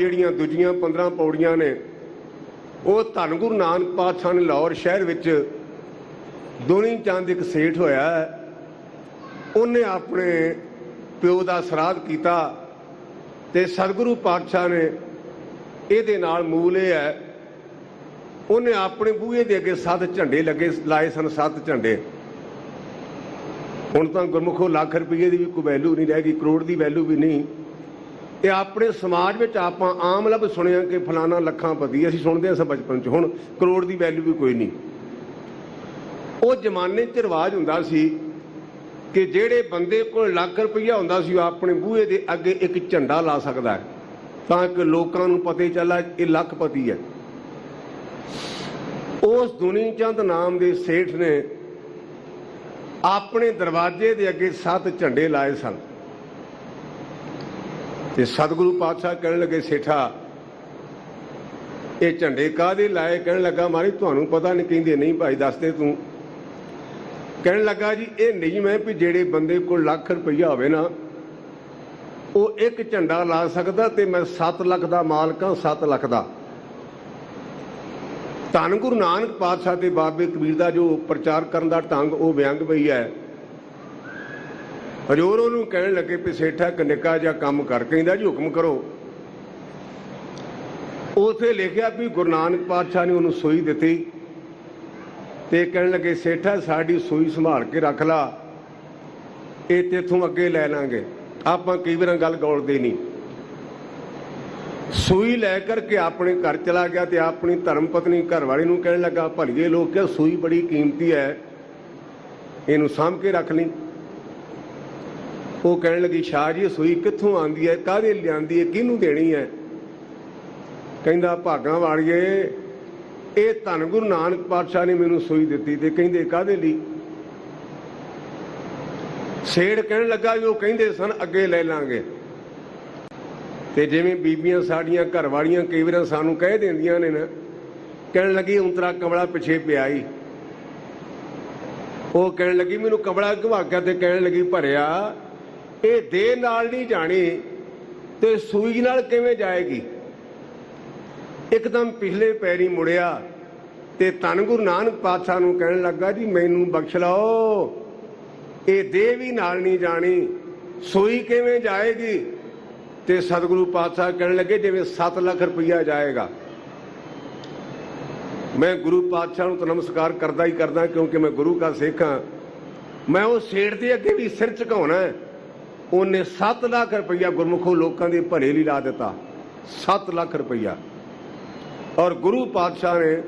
ਜਿਹੜੀਆਂ ਦੂਜੀਆਂ 15 ਪੌੜੀਆਂ ਨੇ, ਉਹ ਧੰਨ ਗੁਰੂ ਨਾਨਕ ਪਾਤਸ਼ਾਹ ਨੇ ਲਾਹੌਰ ਸ਼ਹਿਰ ਵਿੱਚ ਦੋਨੀ ਚੰਦ ਇੱਕ ਸੇਠ ਹੋਇਆ ਹੈ। ਉਹਨੇ ਆਪਣੇ ਪਿਓ ਦਾ ਸਰਾਧ ਕੀਤਾ ਤੇ ਸਤਿਗੁਰੂ ਪਾਤਸ਼ਾਹ ਨੇ ਇਹਦੇ ਨਾਲ ਮੂਲ ਇਹ ਹੈ, ਉਹਨੇ ਆਪਣੇ ਬੂਹੇ ਦੇ ਅੱਗੇ ਸੱਤ ਝੰਡੇ ਲੱਗੇ, ਲਾਏ ਸਨ ਸੱਤ ਝੰਡੇ ਹੁਣ ਤਾਂ ਗੁਰਮੁਖੋ ਲੱਖ ਰੁਪਏ ਦੀ ਵੀ ਕੋਈ ਵੈਲਿਊ ਨਹੀਂ ਰਹਿ ਗਈ, ਕਰੋੜ ਦੀ ਵੈਲਿਊ ਵੀ ਨਹੀਂ ਤੇ ਆਪਣੇ ਸਮਾਜ ਵਿੱਚ ਆਪਾਂ ਆਮ ਲੱਭ ਸੁਣਿਆ ਕਿ ਫਲਾਣਾ ਲੱਖਾਂ ਪਤੀ, ਅਸੀਂ ਸੁਣਦੇ ਹਾਂ ਸਭ ਬਚਪਨ ਚ। ਹੁਣ ਕਰੋੜ ਦੀ ਵੈਲਿਊ ਵੀ ਕੋਈ ਨਹੀਂ। ਉਹ ਜ਼ਮਾਨੇ 'ਚ ਰਿਵਾਜ ਹੁੰਦਾ ਸੀ ਕਿ ਜਿਹੜੇ ਬੰਦੇ ਕੋਲ ਲੱਖ ਰੁਪਈਆ ਹੁੰਦਾ ਸੀ, ਉਹ ਆਪਣੇ ਬੂਹੇ ਦੇ ਅੱਗੇ ਇੱਕ ਝੰਡਾ ਲਾ ਸਕਦਾ ਹੈ। ਤਾਂ ਕਿ ਲੋਕਾਂ ਨੂੰ ਪਤਾ ਹੀ ਚੱਲਾ ਇਹ ਲੱਖਪਤੀ ਹੈ। ਉਸ ਦੁਨੀ ਚੰਦ ਨਾਮ ਦੇ ਸੇਠ ਨੇ ਆਪਣੇ ਦਰਵਾਜ਼ੇ ਦੇ ਅੱਗੇ ਸੱਤ ਝੰਡੇ ਲਾਏ ਸਨ। ਤੇ ਸਤਿਗੁਰੂ ਪਾਤਸ਼ਾਹ ਕਹਿਣ ਲੱਗੇ, ਸੇਠਾ, ਇਹ ਝੰਡੇ ਕਾਦੇ ਲਾਏ? ਕਹਿਣ ਲੱਗਾ ਮਾਰੀ ਤੁਹਾਨੂੰ ਪਤਾ ਨਹੀਂ ਕਹਿੰਦੇ ਨਹੀਂ ਭਾਈ, ਦੱਸਦੇ ਤੂੰ। ਕਹਿਣ ਲੱਗਾ ਜੀ, ਇਹ ਨਿਯਮ ਹੈ ਵੀ ਜਿਹੜੇ ਬੰਦੇ ਕੋਲ ਲੱਖ ਰੁਪਈਆ ਹੋਵੇ ਨਾ, ਉਹ ਇੱਕ ਝੰਡਾ ਲਾ ਸਕਦਾ ਤੇ ਮੈਂ 7 ਲੱਖ ਦਾ ਮਾਲਕ ਹਾਂ 7 ਲੱਖ ਦਾ। ਧੰਨ ਗੁਰੂ ਨਾਨਕ ਪਾਤਸ਼ਾਹ ਤੇ ਬਾਬੇ ਕਬੀਰ ਦਾ ਜੋ ਪ੍ਰਚਾਰ ਕਰਨ ਦਾ ਢੰਗ ਉਹ ਵਿਅੰਗ ਪਈ ਹੈ। ਹਜੂਰ ਉਹਨੂੰ ਕਹਿਣ ਲੱਗੇ ਵੀ ਸੇਠਾ ਇੱਕ ਨਿੱਕਾ ਜਿਹਾ ਕੰਮ ਕਰ ਕਹਿੰਦਾ ਜੀ, ਹੁਕਮ ਕਰੋ। ਉਥੇ ਲਿਖਿਆ ਵੀ ਗੁਰੂ ਨਾਨਕ ਪਾਤਸ਼ਾਹ ਨੇ ਉਹਨੂੰ ਸੂਈ ਦਿੱਤੀ ਤੇ ਕਹਿਣ ਲੱਗੇ, ਸੇਠਾ ਸਾਡੀ ਸੂਈ ਸੰਭਾਲ ਕੇ ਰੱਖ ਲਾ, ਇਹ ਤੇਥੋਂ ਅੱਗੇ ਲੈ ਲਾਂਗੇ। ਆਪਾਂ ਕਈ ਵਾਰ ਗੱਲ ਗੌਲਦੇ ਨਹੀਂ। ਸੂਈ ਲੈ ਕਰਕੇ ਆਪਣੇ ਘਰ ਚਲਾ ਗਿਆ ਤੇ ਆਪਣੀ ਧਰਮ ਪਤਨੀ ਘਰ ਵਾਲੀ ਨੂੰ ਕਹਿਣ ਲੱਗਾ, ਭਲੀਏ ਲੋਕ ਕਿ ਸੂਈ ਬੜੀ ਕੀਮਤੀ ਹੈ, ਇਹਨੂੰ ਸਾਂਭ ਕੇ ਰੱਖ ਲਈ। ਉਹ ਕਹਿਣ ਲੱਗੀ, ਸ਼ਾਹ ਜੀ ਸੂਈ ਕਿੱਥੋਂ ਆਂਦੀ ਹੈ? ਕਾਹਦੇ ਲਿਆਂਦੀ ਹੈ? ਕਿਹਨੂੰ ਦੇਣੀ ਹੈ? ਕਹਿੰਦਾ, ਭਾਗਾਂ ਵਾਲੀਏ, ਇਹ ਧੰਨ ਗੁਰੂ ਨਾਨਕ ਪਾਤਸ਼ਾਹ ਨੇ ਮੈਨੂੰ ਸੂਈ ਦਿੱਤੀ ਤੇ ਕਹਿੰਦੇ, ਕਾਹਦੇ ਲਈ? ਛੇੜ ਕਹਿਣ ਲੱਗਾ ਵੀ ਉਹ ਕਹਿੰਦੇ ਸਨ, ਅੱਗੇ ਲੈ ਲਾਂਗੇ। ਤੇ ਜਿਵੇਂ ਬੀਬੀਆਂ ਸਾਡੀਆਂ ਘਰ ਵਾਲੀਆਂ ਕਈ ਵਾਰ ਸਾਨੂੰ ਕਹਿ ਦਿੰਦੀਆਂ ਨੇ ਨਾ, ਕਹਿਣ ਲੱਗੀ, ਉਂਤਰਾ ਕਮਲਾ ਪਿਛੇ ਪਿਆ ਈ ਉਹ ਕਹਿਣ ਲੱਗੀ, ਮੈਨੂੰ ਕਮਲਾ ਘਵਾਕਿਆ ਤੇ ਕਹਿਣ ਲੱਗੀ, ਭਰਿਆ ਇਹ ਦੇ ਨਾਲ ਨਹੀਂ ਜਾਣੀ ਤੇ ਸੂਈ ਨਾਲ ਕਿਵੇਂ ਜਾਏਗੀ? ਇੱਕਦਮ ਪਿਛਲੇ ਪੈਰੀ ਮੁੜਿਆ ਤੇ ਧੰਨ ਗੁਰੂ ਨਾਨਕ ਪਾਤਸ਼ਾਹ ਨੂੰ ਕਹਿਣ ਲੱਗਾ, ਜੀ, ਮੈਨੂੰ ਬਖਸ਼ ਲਓ। ਇਹ ਦੇਹ ਵੀ ਨਾਲ ਨਹੀਂ ਜਾਣੀ, ਸੂਈ ਕਿਵੇਂ ਜਾਏਗੀ? ਤੇ ਸਤਿਗੁਰੂ ਪਾਤਸ਼ਾਹ ਕਹਿਣ ਲੱਗੇ, ਜਿਵੇਂ 7 ਲੱਖ ਰੁਪਈਆ ਜਾਏਗਾ। ਮੈਂ ਗੁਰੂ ਪਾਤਸ਼ਾਹ ਨੂੰ ਤਾਂ ਨਮਸਕਾਰ ਕਰਦਾ ਹੀ ਕਰਦਾ, ਕਿਉਂਕਿ ਮੈਂ ਗੁਰੂ ਦਾ ਸਿੱਖ ਹਾਂ। ਮੈਂ ਉਹ ਸੇਠ ਦੇ ਅੱਗੇ ਵੀ ਸਿਰ ਝੁਕਾਉਣਾ ਹੈ। ਉਹਨੇ 7 ਲੱਖ ਰੁਪਈਆ ਗੁਰਮੁਖੋ ਲੋਕਾਂ ਦੇ ਭਲੇ ਲਈ ਲਾ ਦਿੱਤਾ। 7 ਲੱਖ ਰੁਪਈਆ। ਔਰ ਗੁਰੂ ਪਾਤਸ਼ਾਹ ਨੇ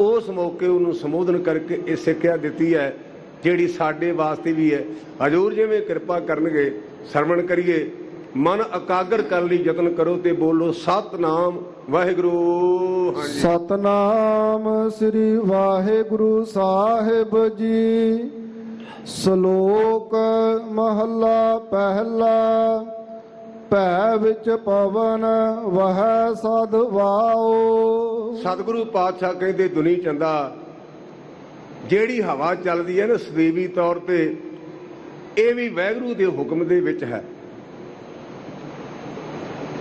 ਉਸ ਮੌਕੇ ਉਹਨੂੰ ਸੰਬੋਧਨ ਕਰਕੇ ਇਹ ਸਿੱਖਿਆ ਦਿੱਤੀ ਹੈ, ਜਿਹੜੀ ਸਾਡੇ ਵਾਸਤੇ ਵੀ ਹੈ। ਹਜੂਰ ਜਿਵੇਂ ਕਿਰਪਾ ਕਰਨਗੇ, ਸਰਵਣ ਕਰੀਏ। ਮਨ ਇਕਾਗਰ ਕਰਨ ਲਈ ਯਤਨ ਕਰੋ ਤੇ ਬੋਲੋ, ਸਤਨਾਮ ਵਾਹਿਗੁਰੂ। ਸਤਨਾਮ ਸ੍ਰੀ ਵਾਹਿਗੁਰੂ ਸਾਹਿਬ ਜੀ। ਸ਼ਲੋਕ ਮਹੱਲਾ ਪਹਿਲਾ, ਭੈ ਵਿੱਚ ਪਵਨ, ਵਹ ਸਦ ਵਾਓ ਸਤਿਗੁਰੂ ਪਾਤਸ਼ਾਹ ਕਹਿੰਦੇ, ਦੁਨੀ ਚੰਦਾ, ਜਿਹੜੀ ਹਵਾ ਚੱਲਦੀ ਹੈ ਨਾ ਸਦੀਵੀ ਤੌਰ ਤੇ, ਇਹ ਵੀ ਵੈਗਰੂ ਦੇ ਹੁਕਮ ਦੇ ਵਿੱਚ ਹੈ।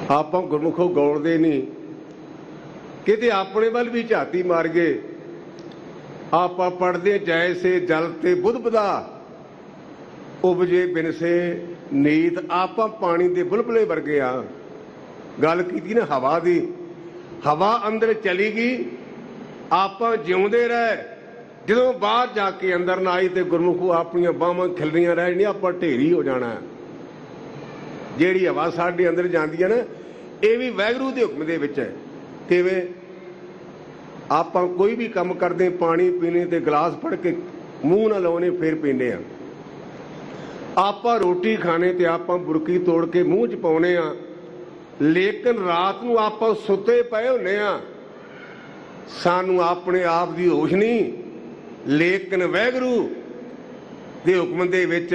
ਆਪਾਂ ਗੁਰਮੁਖੋ ਗੌਲਦੇ ਨਹੀਂ ਕਿਤੇ ਆਪਣੇ ਵੱਲ ਵੀ ਝਾਤੀ ਮਾਰ ਗਏ ਆਪਾਂ ਪੜਦੇ ਜੈਸੇ ਜਲ ਤੇ ਬੁੱਧ ਬਦਾ ਉਪਜੇ ਬਿਨਸੇ ਨੀਤ, ਆਪਾਂ ਪਾਣੀ ਦੇ ਬੁਲਬੁਲੇ ਵਰਗੇ ਆ। ਗੱਲ ਕੀਤੀ ਨਾ ਹਵਾ ਦੀ। ਹਵਾ ਅੰਦਰ ਚਲੀ ਗਈ, ਆਪਾਂ ਜਿਉਂਦੇ ਰਹੇ। ਜਦੋਂ ਬਾਹਰ ਜਾ ਕੇ ਅੰਦਰ ਨਾ ਆਈ ਤੇ ਗੁਰਮੁਖੋ ਆਪਣੀਆਂ ਬਾਹਾਂ ਖਿਲਰੀਆਂ ਰਹਿ ਨਹੀਂ ਆਪਾਂ ਢੇਰੀ ਹੋ ਜਾਣਾ। ਜਿਹੜੀ ਹਵਾ ਸਾਡੇ ਅੰਦਰ ਜਾਂਦੀ ਹੈ ਨਾ, ਇਹ ਵੀ ਵੈਗਰੂ ਦੇ ਹੁਕਮ ਦੇ ਵਿੱਚ ਹੈ। ਕਿਵੇਂ? ਆਪਾਂ ਕੋਈ ਵੀ ਕੰਮ ਕਰਦੇ ਪਾਣੀ ਪੀਣੇ ਤੇ ਗਲਾਸ ਫੜ ਕੇ ਮੂੰਹ ਨਾਲ ਲਾਉਣੇ, ਫਿਰ ਪੀਂਦੇ ਆ ਆਪਾਂ ਰੋਟੀ ਖਾਣੇ ਤੇ ਆਪਾਂ ਬੁਰਕੀ ਤੋੜ ਕੇ ਮੂੰਹ 'ਚ ਪਾਉਨੇ ਆ ਲੇਕਿਨ ਰਾਤ ਨੂੰ ਆਪਾਂ ਸੁੱਤੇ ਪਏ ਹੁੰਨੇ ਆ ਸਾਨੂੰ ਆਪਣੇ ਆਪ ਦੀ ਹੋਸ਼ ਨਹੀਂ। ਲੇਕਿਨ ਵੈਗਰੂ ਦੇ ਹੁਕਮ ਦੇ ਵਿੱਚ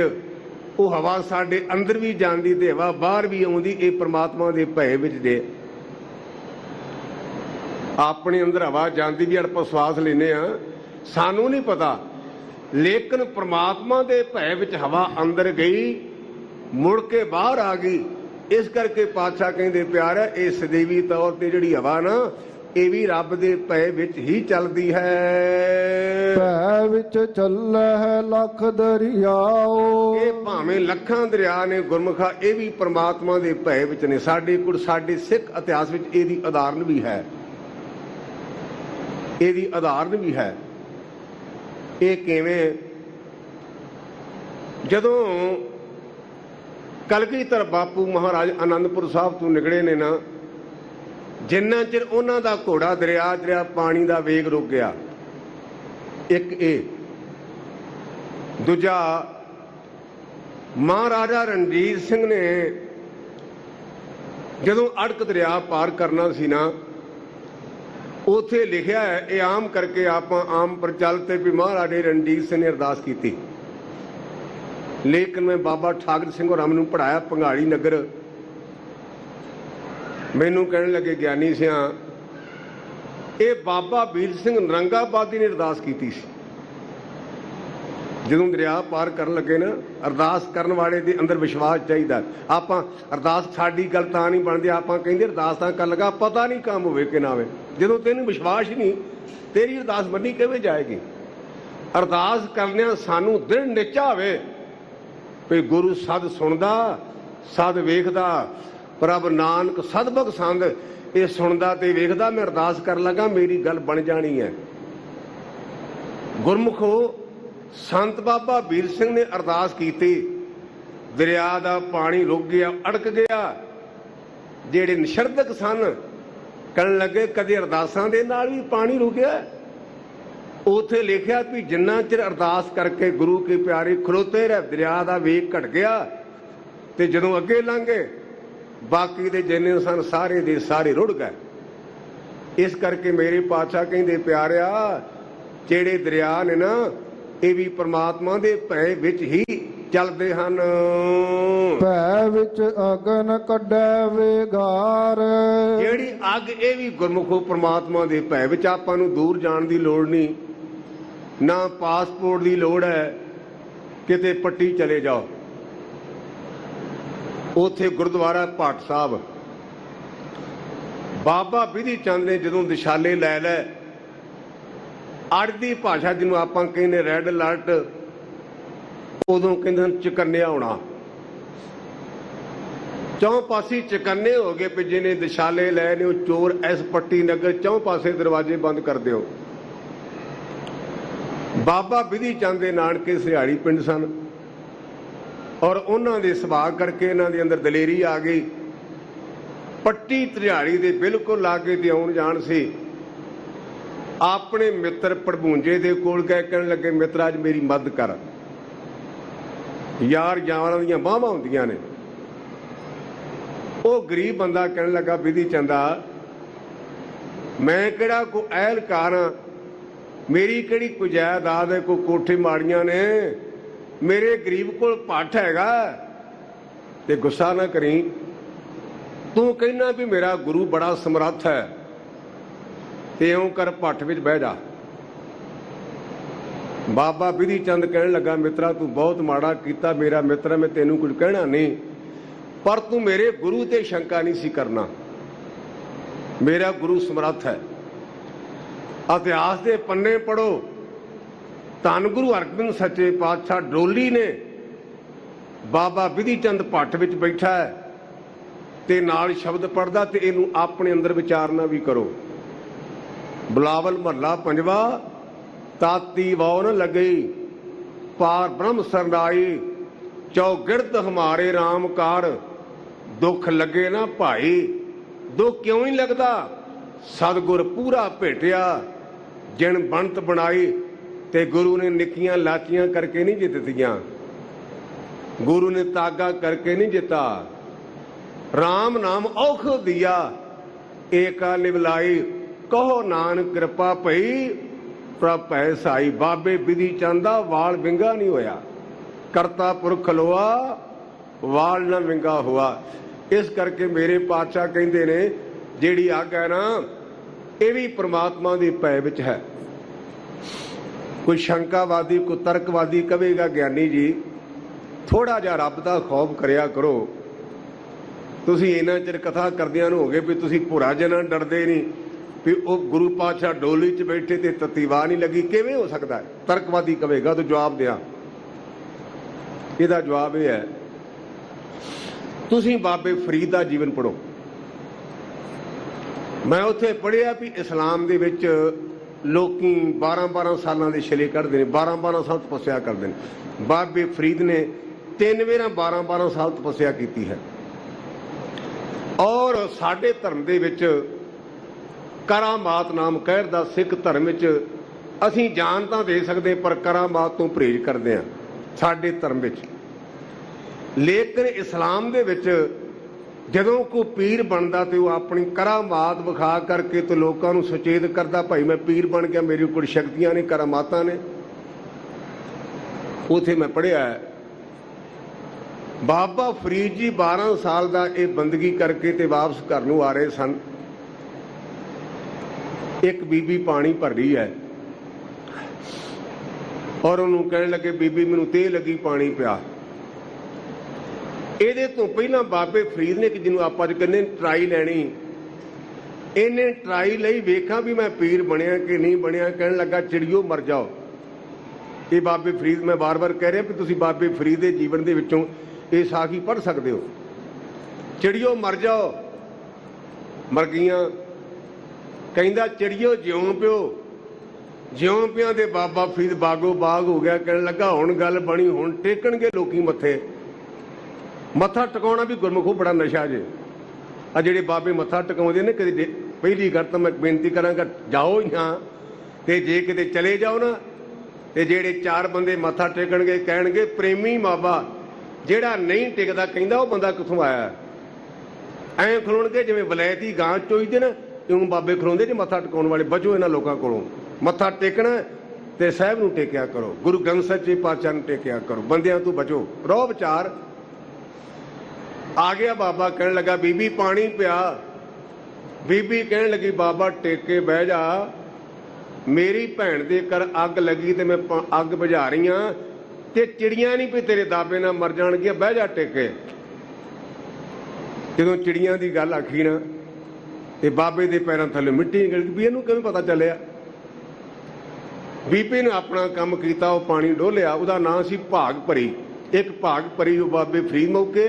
ਉਹ ਹਵਾ ਸਾਡੇ ਅੰਦਰ ਵੀ ਜਾਂਦੀ ਤੇ ਹਵਾ ਬਾਹਰ ਵੀ ਆਉਂਦੀ, ਇਹ ਪ੍ਰਮਾਤਮਾ ਦੇ ਭੈ ਵਿੱਚ ਦੇ। ਆਪਣੇ ਅੰਦਰ ਹਵਾ ਜਾਂਦੀ ਵੀ ਆਪਾਂ ਸਵਾਸ ਲੈਨੇ ਆ। ਸਾਨੂੰ ਨਹੀਂ ਪਤਾ। ਲੇਕਿਨ ਪ੍ਰਮਾਤਮਾ ਦੇ ਭੈ ਵਿੱਚ ਹਵਾ ਅੰਦਰ ਗਈ ਮੁੜ ਕੇ ਬਾਹਰ ਆ ਗਈ। ਇਸ ਕਰਕੇ ਪਾਤਸ਼ਾਹ ਕਹਿੰਦੇ ਪਿਆਰ ਹੈ ਇਹ ਸਦੀਵੀ ਤੌਰ ਤੇ ਜਿਹੜੀ ਹਵਾ ਨਾ ਇਹ ਵੀ ਰੱਬ ਦੇ ਭੈ ਵਿੱਚ ਹੀ ਚੱਲਦੀ ਹੈ। ਭੈ ਵਿੱਚ ਚੱਲੈ ਲੱਖ ਦਰਿਆਓ। ਇਹ ਭਾਵੇਂ ਲੱਖਾਂ ਦਰਿਆ ਨੇ ਗੁਰਮੁਖਾ ਇਹ ਵੀ ਪ੍ਰਮਾਤਮਾ ਦੇ ਭੈ ਵਿੱਚ ਨੇ। ਸਾਡੇ ਕੋਲ ਸਾਡੇ ਸਿੱਖ ਇਤਿਹਾਸ ਵਿੱਚ ਇਹਦੀ ਉਦਾਹਰਨ ਵੀ ਹੈ। ਇਹਦੀ ਉਦਾਹਰਨ ਵੀ ਹੈ। ਇਹ ਕਿਵੇਂ? ਜਦੋਂ ਕਲਗੀਧਰ ਬਾਪੂ ਮਹਾਰਾਜ ਆਨੰਦਪੁਰ ਸਾਹਿਬ ਤੋਂ ਨਿਕਲੇ ਨੇ ਨਾ, ਜਿੰਨਾ ਚਿਰ ਉਹਨਾਂ ਦਾ ਘੋੜਾ ਦਰਿਆ ਦਰਿਆ ਪਾਣੀ ਦਾ ਵੇਗ ਰੁਕ ਗਿਆ, ਇੱਕ ਇਹ। ਦੂਜਾ, ਮਹਾਰਾਜਾ ਰਣਜੀਤ ਸਿੰਘ ਨੇ ਜਦੋਂ ਅੜਕ ਦਰਿਆ ਪਾਰ ਕਰਨਾ ਸੀ ਨਾ ਉਥੇ ਲਿਖਿਆ ਹੈ, ਇਹ ਆਮ ਕਰਕੇ ਆਪਾਂ ਆਮ ਪ੍ਰਚਲ ਤੇ ਵੀ ਮਹਾਰਾਜੇ ਰਣਜੀਤ ਸਿੰਘ ਨੇ ਅਰਦਾਸ ਕੀਤੀ। ਲੇਕਿਨ ਮੈਂ ਬਾਬਾ ਠਾਕਰ ਸਿੰਘ ਹੋਰਾਂ ਨੂੰ ਪੜਾਇਆ ਪੰਗਾਲੀ ਨਗਰ। ਮੈਨੂੰ ਕਹਿਣ ਲੱਗੇ, ਗਿਆਨੀ ਸਿਆ, ਇਹ ਬਾਬਾ ਵੀਰ ਸਿੰਘ ਨਰੰਗਾਬਾਦੀ ਨੇ ਅਰਦਾਸ ਕੀਤੀ ਸੀ। ਜਦੋਂ ਦਰਿਆ ਪਾਰ ਕਰਨ ਲੱਗੇ ਨਾ, ਅਰਦਾਸ ਕਰਨ ਵਾਲੇ ਦੇ ਅੰਦਰ ਵਿਸ਼ਵਾਸ ਚਾਹੀਦਾ। ਆਪਾਂ ਅਰਦਾਸ ਸਾਡੀ ਗੱਲ ਤਾਂ ਨਹੀਂ ਬਣਦੀ, ਆਪਾਂ ਕਹਿੰਦੇ ਅਰਦਾਸ ਤਾਂ ਕਰਨ ਲੱਗਾ, ਪਤਾ ਨਹੀਂ ਕੰਮ ਹੋਵੇ ਕਿ ਨਾ ਹੋਵੇ। ਜਦੋਂ ਤੈਨੂੰ ਵਿਸ਼ਵਾਸ ਹੀ ਨਹੀਂ, ਤੇਰੀ ਅਰਦਾਸ ਮੰਨੀ ਕਿਵੇਂ ਜਾਏਗੀ? ਅਰਦਾਸ ਕਰਨਿਆਂ ਸਾਨੂੰ ਦ੍ਰਿੜ ਨਿਚਾ ਹੋਵੇ। ਵੀ ਗੁਰੂ ਸਦ ਸੁਣਦਾ, ਸਦ ਵੇਖਦਾ, ਪ੍ਰਭ ਨਾਨਕ ਸਦਬਗ ਸੰਗ ਇਹ ਸੁਣਦਾ ਤੇ ਵੇਖਦਾ, ਮੈਂ ਅਰਦਾਸ ਕਰਨ ਲੱਗਾ, ਮੇਰੀ ਗੱਲ ਬਣ ਜਾਣੀ ਹੈ। ਗੁਰਮੁਖੋ ਸੰਤ ਬਾਬਾ ਵੀਰ ਸਿੰਘ ਨੇ ਅਰਦਾਸ ਕੀਤੀ। ਦਰਿਆ ਦਾ ਪਾਣੀ ਰੁਕ ਗਿਆ, ਅੜਕ ਗਿਆ। ਜਿਹੜੇ ਨਿਸ਼ਰਦਕ ਸਨ, ਕਹਿਣ ਲੱਗੇ, ਕਦੇ ਅਰਦਾਸਾਂ ਦੇ ਨਾਲ ਵੀ ਪਾਣੀ ਰੁਕਿਆ? ਉਥੇ ਲਿਖਿਆ ਵੀ ਜਿੰਨਾ ਚਿਰ ਅਰਦਾਸ ਕਰਕੇ ਗੁਰੂ ਕੇ ਪਿਆਰੇ ਖਲੋਤੇ ਰਹੇ, ਦਰਿਆ ਦਾ ਵੇਗ ਘਟ ਗਿਆ ਤੇ ਜਦੋਂ ਅੱਗੇ ਲੰਘੇ, ਬਾਕੀ ਦੇ ਜਿੰਨੇ ਸਨ, ਸਾਰੇ ਦੇ ਸਾਰੇ ਰੁੜ ਗਏ। ਇਸ ਕਰਕੇ ਮੇਰੇ ਪਾਤਸ਼ਾਹ ਕਹਿੰਦੇ, ਪਿਆਰਿਆ, ਜਿਹੜੇ ਦਰਿਆ ਨੇ ਨਾ ਇਹ ਵੀ ਪ੍ਰਮਾਤਮਾ ਦੇ ਭੈ ਵਿੱਚ ਹੀ ਚੱਲਦੇ ਹਨ। ਭੈ ਵਿੱਚ ਅਗਨ ਕੱਢੈ ਵੇਗਾਰ। ਜਿਹੜੀ ਅੱਗ ਇਹ ਵੀ ਗੁਰਮੁਖੋ ਪ੍ਰਮਾਤਮਾ ਦੇ ਭੈ ਵਿੱਚ ਆਪਾਂ ਨੂੰ ਦੂਰ ਜਾਣ ਦੀ ਲੋੜ ਨਹੀਂ। ਨਾ ਪਾਸਪੋਰਟ ਦੀ ਲੋੜ ਹੈ ਕਿਤੇ ਪੱਟੀ ਚਲੇ ਜਾਓ। ਉਥੇ ਗੁਰਦੁਆਰਾ ਭਾਟ ਸਾਹਿਬ। ਬਾਬਾ ਵਿਧੀ ਚੰਦ ਨੇ ਜਦੋਂ ਦਿਸ਼ਾਲੇ ਲੈ ਲੈ ਅੜ ਦੀ ਭਾਸ਼ਾ ਜਿਹਨੂੰ ਆਪਾਂ ਕਹਿੰਦੇ ਰੈੱਡ ਅਲਰਟ ਉਦੋਂ ਕਹਿੰਦੇ ਹਨ ਚਕੰਨਿਆ ਹੋਣਾ। ਚੌਂ ਪਾਸੇ ਚਕੰਨੇ ਹੋ ਗਏ ਵੀ ਜਿਹਨੇ ਦਿਸ਼ਾਲੇ ਲੈ ਨੇ, ਉਹ ਚੋਰ ਐਸ ਪੱਟੀ ਨਗਰ ਚੌਂ ਪਾਸੇ ਦਰਵਾਜ਼ੇ ਬੰਦ ਕਰ ਦਿਓ। ਬਾਬਾ ਵਿਧੀ ਚੰਦ ਦੇ ਨਾਨਕੇ ਸਿਹਾੜੀ ਪਿੰਡ ਸਨ ਔਰ ਉਹਨਾਂ ਦੇ ਸੁਭਾਅ ਕਰਕੇ ਇਹਨਾਂ ਦੇ ਅੰਦਰ ਦਲੇਰੀ ਆ ਗਈ। ਪੱਟੀ ਤਰਿਹਾੜੀ ਦੇ ਬਿਲਕੁਲ ਲਾਗੇ ਤੇ ਆਉਣ ਜਾਣ ਸੀ। ਆਪਣੇ ਮਿੱਤਰ ਪੜਭੂੰਜੇ ਦੇ ਕੋਲ ਗਏ ਕਹਿਣ ਲੱਗੇ, ਮਿੱਤਰ, ਅੱਜ ਮੇਰੀ ਮਦਦ ਕਰ। ਯਾਰ ਯਾਰਾਂ ਦੀਆਂ ਬਾਹਾਂ ਹੁੰਦੀਆਂ ਨੇ। ਉਹ ਗਰੀਬ ਬੰਦਾ ਕਹਿਣ ਲੱਗਾ, ਵਿਧੀ ਚੰਦਾ, ਮੈਂ ਕਿਹੜਾ ਕੋ ਐਲਕਾਰ ਹਾਂ ਮੇਰੀ ਕਿਹੜੀ ਕੋਈ ਜਾਇਦਾਦ ਹੈ, ਕੋਈ ਕੋਠੇ ਮਾੜੀਆਂ ਨੇ? ਮੇਰੇ ਗਰੀਬ ਕੋਲ ਪੱਠ ਹੈਗਾ। ਤੇ ਗੁੱਸਾ ਨਾ ਕਰੀ। ਤੂੰ ਕਹਿਣਾ ਵੀ ਮੇਰਾ ਗੁਰੂ ਬੜਾ ਸਮਰੱਥ ਹੈ। ਤੇ ਇਉਂ ਕਰ ਭੱਠ ਵਿੱਚ ਬਹਿ ਜਾ। ਬਾਬਾ ਵਿਧੀ ਚੰਦ ਕਹਿਣ ਲੱਗਾ, ਮਿੱਤਰਾ, ਤੂੰ ਬਹੁਤ ਮਾੜਾ ਕੀਤਾ, ਮੇਰਾ ਮਿੱਤਰ ਮੈਂ ਤੈਨੂੰ ਕੁਝ ਕਹਿਣਾ ਨਹੀਂ। ਪਰ ਤੂੰ ਮੇਰੇ ਗੁਰੂ ਤੇ ਸ਼ੰਕਾ ਨਹੀਂ ਸੀ ਕਰਨਾ। ਮੇਰਾ ਗੁਰੂ ਸਮਰੱਥ ਹੈ। ਇਤਿਹਾਸ ਦੇ ਪੰਨੇ ਪੜੋ ਧੰਨ ਗੁਰੂ ਹਰਗੋਬਿੰਦ ਸੱਚੇ ਪਾਤਸ਼ਾਹ ਡੋਲੀ ਨੇ ਬਾਬਾ ਵਿਧੀ ਚੰਦ ਭੱਟ ਵਿੱਚ ਬੈਠਾ ਹੈ ਤੇ ਨਾਲ ਸ਼ਬਦ ਪੜਦਾ ਤੇ ਇਹਨੂੰ ਆਪਣੇ ਅੰਦਰ ਵਿਚਾਰਨਾ ਵੀ ਕਰੋ। ਬੁਲਾਵਲ ਮਹੱਲਾ ਪੰਜਵਾ, ਤਾਤੀ ਵਾਉ ਲੱਗਈ ਪਾਰ ਬ੍ਰਹਮ ਸਰਨਾਈ ਚੌਗਿਰਦ ਹਮਾਰੇ RAM ਕਾਰ। ਦੁੱਖ ਲੱਗੇ ਨਾ ਭਾਈ, ਦੁੱਖ ਕਿਉਂ ਨਹੀਂ ਲੱਗਦਾ? ਸਤਗੁਰ ਪੂਰਾ ਭੇਟਿਆ। ਜਿਣ ਬਣਤ ਬਣਾਈ, ਤੇ ਗੁਰੂ ਨੇ ਨਿੱਕੀਆਂ ਲਾਚੀਆਂ ਕਰਕੇ ਨਹੀਂ ਜਿੱਤਦੀਆਂ। ਗੁਰੂ ਨੇ ਤਾਗਾ ਕਰਕੇ ਨਹੀਂ ਜਿੱਤਾ। RAM ਨਾਮ ਔਖ ਦਿਆ। ਏਕਾ ਨਿਵਲਾਈ ਕਹੋ ਨਾਨਕ ਕਿਰਪਾ ਭਈ ਪ੍ਰਭ ਭੈ ਸਾਈ ਬਾਬੇ ਵਿਧੀ ਚੰਦਾ ਵਾਲ ਵਿੰਗਾ ਨਹੀਂ ਹੋਇਆ। ਕਰਤਾ ਪੁਰਖ ਲੋਆ, ਵਾਲ ਨਾ ਵਿੰਗਾ ਹੋਆ। ਇਸ ਕਰਕੇ ਮੇਰੇ ਪਾਤਸ਼ਾਹ ਕਹਿੰਦੇ ਨੇ, ਜਿਹੜੀ ਅੱਗ ਹੈ ਨਾ, ਇਹ ਵੀ ਪ੍ਰਮਾਤਮਾ ਦੀ ਭੈ ਵਿੱਚ ਹੈ। ਕੋਈ ਸ਼ੰਕਾਵਾਦੀ, ਕੋਈ ਤਰਕਵਾਦੀ ਕਵੇਗਾ, ਗਿਆਨੀ ਜੀ, ਥੋੜਾ ਜਿਹਾ ਰੱਬ ਦਾ ਖੌਫ ਕਰਿਆ ਕਰੋ। ਤੁਸੀਂ ਇਹਨਾਂ ਚਿਰ ਕਥਾ ਕਰਦਿਆਂ ਨੂੰ ਹੋ ਗਏ ਵੀ ਤੁਸੀਂ ਭੁਰਾ ਜਨਾਂ ਡਰਦੇ ਨਹੀਂ। ਵੀ ਉਹ ਗੁਰੂ ਪਾਤਸ਼ਾਹ ਡੋਲੀ 'ਚ ਬੈਠੇ ਤੇ ਤਤੀਵਾ ਨਹੀਂ ਲੱਗੀ, ਕਿਵੇਂ ਹੋ ਸਕਦਾ ਹੈ? ਤਰਕਵਾਦੀ ਕਹੇਗਾ ਤੂੰ ਜਵਾਬ ਦਿਆਂ। ਇਹਦਾ ਜਵਾਬ ਇਹ ਹੈ, ਤੁਸੀਂ ਬਾਬੇ ਫਰੀਦ ਦਾ ਜੀਵਨ ਪੜੋ ਮੈਂ ਉੱਥੇ ਪੜ੍ਹਿਆ ਵੀ ਇਸਲਾਮ ਦੇ ਵਿੱਚ ਲੋਕੀ 12-12 ਸਾਲਾਂ ਦੇ ਛਲੇ ਕੱਢਦੇ ਨੇ 12-12 ਸਾਲ ਤਪੱਸਿਆ ਕਰਦੇ ਨੇ। ਬਾਬੇ ਫਰੀਦ ਨੇ ਤਿੰਨ ਵੇਰਾਂ 12-12 ਸਾਲ ਤਪੱਸਿਆ ਕੀਤੀ ਹੈ। ਔਰ ਸਾਡੇ ਧਰਮ ਦੇ ਵਿੱਚ ਕਰਾਮਾਤ ਨਾਮ ਕਹਿਰ ਦਾ ਸਿੱਖ ਧਰਮ ਵਿੱਚ ਅਸੀਂ ਜਾਨ ਤਾਂ ਦੇ ਸਕਦੇ ਪਰ ਕਰਾਮਾਤ ਤੋਂ ਪਰਹੇਜ਼ ਕਰਦੇ ਹਾਂ ਸਾਡੇ ਧਰਮ ਵਿੱਚ। ਲੇਕਿਨ ਇਸਲਾਮ ਦੇ ਵਿੱਚ ਜਦੋਂ ਕੋਈ ਪੀਰ ਬਣਦਾ ਤੇ ਉਹ ਆਪਣੀ ਕਰਾਮਾਤ ਵਿਖਾ ਕਰਕੇ ਤੇ ਲੋਕਾਂ ਨੂੰ ਸੁਚੇਤ ਕਰਦਾ, ਭਾਈ ਮੈਂ ਪੀਰ ਬਣ ਗਿਆ, ਮੇਰੇ ਕੋਲ ਸ਼ਕਤੀਆਂ ਨੇ, ਕਰਾਮਾਤਾਂ ਨੇ। ਉਥੇ ਮੈਂ ਪੜਿਆ ਬਾਬਾ ਫਰੀਦ ਜੀ 12 ਸਾਲ ਦਾ ਇਹ ਬੰਦਗੀ ਕਰਕੇ ਤੇ ਵਾਪਸ ਘਰ ਨੂੰ ਆ ਰਹੇ ਸਨ। ਇੱਕ ਬੀਬੀ ਪਾਣੀ ਭਰ ਰਹੀ ਹੈ। ਔਰ ਉਹਨੂੰ ਕਹਿਣ ਲੱਗੇ, ਬੀਬੀ, ਮੈਨੂੰ ਤੇ ਲੱਗੀ, ਪਾਣੀ ਪਿਆ। ਇਹਦੇ ਤੋਂ ਪਹਿਲਾਂ ਬਾਬੇ ਫਰੀਦ ਨੇ ਕਿ ਜਿਹਨੂੰ ਆਪਾਂ ਕਹਿੰਦੇ ਟਰਾਈ ਲੈਣੀ। ਇਹਨੇ ਟਰਾਈ ਲਈ, ਵੇਖਾਂ ਵੀ ਮੈਂ ਪੀਰ ਬਣਿਆ ਕਿ ਨਹੀਂ ਬਣਿਆ। ਕਹਿਣ ਲੱਗਾ, ਚਿੜੀਓ ਮਰ ਜਾਓ। ਇਹ ਬਾਬੇ ਫਰੀਦ, ਮੈਂ ਬਾਰ-ਬਾਰ ਕਹਿ ਰਿਹਾ ਵੀ ਤੁਸੀਂ ਬਾਬੇ ਫਰੀਦ ਦੇ ਜੀਵਨ ਦੇ ਵਿੱਚੋਂ ਇਹ ਸਾਖੀ ਪੜ੍ਹ ਸਕਦੇ ਹੋ। ਚਿੜੀਓ ਮਰ ਜਾਓ। ਮਰ ਗਈਆਂ। ਕਹਿੰਦਾ, ਚਿੜੀਓ, ਜਿਉਂ ਪਿਓ। ਜਿਉਂ ਪਿਆਂ ਦੇ ਬਾਬਾ ਫਰੀਦ ਬਾਗੋ ਬਾਗ ਹੋ ਗਿਆ। ਕਹਿਣ ਲੱਗਾ, ਹੁਣ ਗੱਲ ਬਣੀ, ਹੁਣ ਟੇਕਣਗੇ ਲੋਕੀ ਮੱਥੇ। ਮੱਥਾ ਟਿਕਾਉਣਾ ਵੀ ਗੁਰਮੁਖੋ ਬੜਾ ਨਸ਼ਾ ਜੇ। ਆ ਜਿਹੜੇ ਬਾਬੇ ਮੱਥਾ ਟਿਕਾਉਂਦੇ ਨੇ, ਕਦੇ ਦੇ- ਪਹਿਲੀ ਗੱਲ ਤਾਂ ਮੈਂ ਬੇਨਤੀ ਕਰਾਂਗਾ, ਜਾਓ ਹੀ ਨਾ ਤੇ ਜੇ ਕਿਤੇ ਚਲੇ ਜਾਓ ਨਾ, ਤੇ ਜਿਹੜੇ ਚਾਰ ਬੰਦੇ ਮੱਥਾ ਟੇਕਣਗੇ, ਕਹਿਣਗੇ, ਪ੍ਰੇਮੀ ਬਾਬਾ, ਜਿਹੜਾ ਨਹੀਂ ਟਿਕਦਾ, ਕਹਿੰਦਾ ਉਹ ਬੰਦਾ ਕਿੱਥੋਂ ਆਇਆ? ਐਂ ਖਲੋਣਗੇ, ਜਿਵੇਂ ਵਲੈਤੀ ਗਾਂ ਚੋਈਦੇ ਨਾ। ਇਉਂ ਬਾਬੇ ਖਲੋਂਦੇ ਜੇ ਮੱਥਾ ਟਿਕਾਉਣ ਵਾਲੇ ਬਚੋ ਇਹਨਾਂ ਲੋਕਾਂ ਕੋਲੋਂ। ਮੱਥਾ ਟੇਕਣਾ ਤੇ ਸਾਹਿਬ ਨੂੰ ਟੇਕਿਆ ਕਰੋ, ਗੁਰੂ ਗ੍ਰੰਥ ਸਾਹਿਬ ਜੀ ਪਾਤਸ਼ਾਹ ਨੂੰ ਟੇਕਿਆ ਕਰੋ। ਬੰਦਿਆਂ ਤੋਂ ਬਚੋ। ਰੋ ਵਿਚਾਰ। ਆ ਗਿਆ ਬਾਬਾ, ਕਹਿਣ ਲੱਗਾ, ਬੀਬੀ, ਪਾਣੀ ਪਿਆ। ਬੀਬੀ ਕਹਿਣ ਲੱਗੀ, ਬਾਬਾ, ਟੇਕੇ ਬਹਿ ਜਾ। ਮੇਰੀ ਭੈਣ ਦੇ ਘਰ ਅੱਗ ਲੱਗੀ ਤੇ ਮੈਂ ਅੱਗ ਬੁਝਾ ਰਹੀ ਆ ਤੇ ਚਿੜੀਆਂ ਨਹੀਂ ਵੀ ਤੇਰੇ ਦਾਬੇ ਨਾਲ ਮਰ ਜਾਣਗੀਆਂ। ਬਹਿ ਜਾ, ਟੇਕੇ ਜਦੋਂ ਚਿੜੀਆਂ ਦੀ ਗੱਲ ਆਖੀ ਨਾ ਤੇ ਬਾਬੇ ਦੇ ਪੈਰਾਂ ਥੱਲੇ ਮਿੱਟੀ ਨਿਕਲ ਗਈ, ਵੀ ਇਹਨੂੰ ਕਿਵੇਂ ਪਤਾ ਚੱਲਿਆ? ਬੀਬੀ ਨੇ ਆਪਣਾ ਕੰਮ ਕੀਤਾ, ਉਹ ਪਾਣੀ ਡੋਲਿਆ, ਉਹਦਾ ਨਾਂ ਸੀ ਭਾਗ ਭਰੀ। ਇੱਕ ਭਾਗ ਭਰੀ ਉਹ ਬਾਬੇ ਫਰੀਦ ਮੌਕੇ,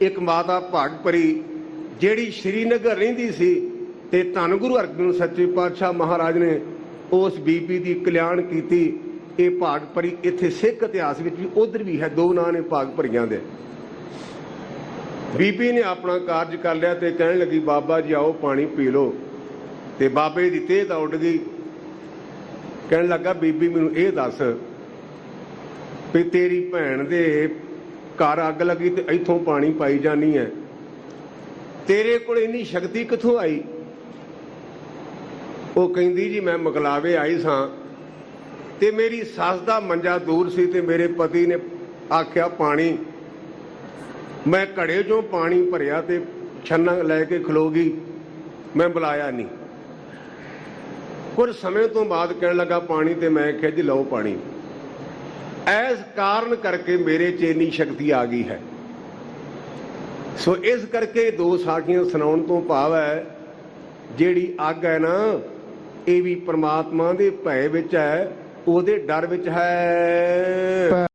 ਇੱਕ ਮਾਤਾ ਭਾਗ ਭਰੀ, ਜਿਹੜੀ ਸ਼੍ਰੀਨਗਰ ਰਹਿੰਦੀ ਸੀ ਤੇ ਧੰਨ ਗੁਰੂ ਹਰਗੋਬਿੰਦ ਸੱਚੇ ਪਾਤਸ਼ਾਹ ਮਹਾਰਾਜ ਨੇ ਉਸ ਬੀਬੀ ਦੀ ਕਲਿਆਣ ਕੀਤੀ। ਇਹ ਭਾਗ ਭਰੀ ਇੱਥੇ ਸਿੱਖ ਇਤਿਹਾਸ ਵਿੱਚ ਵੀ ਉਧਰ ਵੀ ਹੈ, ਦੋ ਨਾਂ ਨੇ ਭਾਗ ਭਰੀਆਂ ਦੇ। ਬੀਬੀ ਨੇ ਆਪਣਾ ਕਾਰਜ ਕਰ ਲਿਆ ਤੇ ਕਹਿਣ ਲੱਗੀ, ਬਾਬਾ ਜੀ ਆਓ, ਪਾਣੀ ਪੀ ਲਓ। ਤੇ ਬਾਬੇ ਦੀ ਤੇਹ ਤਾਂ ਉੱਡ ਗਈ। ਕਹਿਣ ਲੱਗਾ, ਬੀਬੀ, ਮੈਨੂੰ ਇਹ ਦੱਸ ਵੀ ਤੇਰੀ ਭੈਣ ਦੇ ਘਰ ਅੱਗ ਲੱਗੀ ਤੇ ਇੱਥੋਂ ਪਾਣੀ ਪਾਈ ਜਾਨੀ ਹੈ ਤੇਰੇ ਕੋਲ ਇੰਨੀ ਸ਼ਕਤੀ ਕਿੱਥੋਂ ਆਈ? ਉਹ ਕਹਿੰਦੀ, ਜੀ, ਮੈਂ ਮਕਲਾਵੇ ਆਈ ਸਾਂ ਤੇ ਮੇਰੀ ਸੱਸ ਦਾ ਮੰਜਾ ਦੂਰ ਸੀ ਤੇ ਮੇਰੇ ਪਤੀ ਨੇ ਆਖਿਆ, ਪਾਣੀ ਮੈਂ ਘੜੇ ਚੋਂ ਪਾਣੀ ਭਰਿਆ ਤੇ ਛੰਨਾ ਲੈ ਕੇ ਖਲੋ ਗਈ। ਮੈਂ ਬੁਲਾਇਆ ਨਹੀਂ। ਕੁਝ ਸਮੇਂ ਤੋਂ ਬਾਅਦ ਕਹਿਣ ਲੱਗਾ, ਪਾਣੀ ਤੇ ਮੈਂ ਕਿਹਾ ਲਓ ਪਾਣੀ। ਐਸ ਕਾਰਨ ਕਰਕੇ ਮੇਰੇ 'ਚ ਇੰਨੀ ਸ਼ਕਤੀ ਆ ਗਈ ਹੈ। ਸੋ ਇਸ ਕਰਕੇ ਦੋ ਸਾਖੀਆਂ ਸੁਣਾਉਣ ਤੋਂ ਭਾਵ ਹੈ, ਜਿਹੜੀ ਅੱਗ ਹੈ ਨਾ, ਇਹ ਵੀ ਪ੍ਰਮਾਤਮਾ ਦੇ ਭੈ ਵਿੱਚ ਹੈ, ਉਹਦੇ ਡਰ ਵਿੱਚ ਹੈ।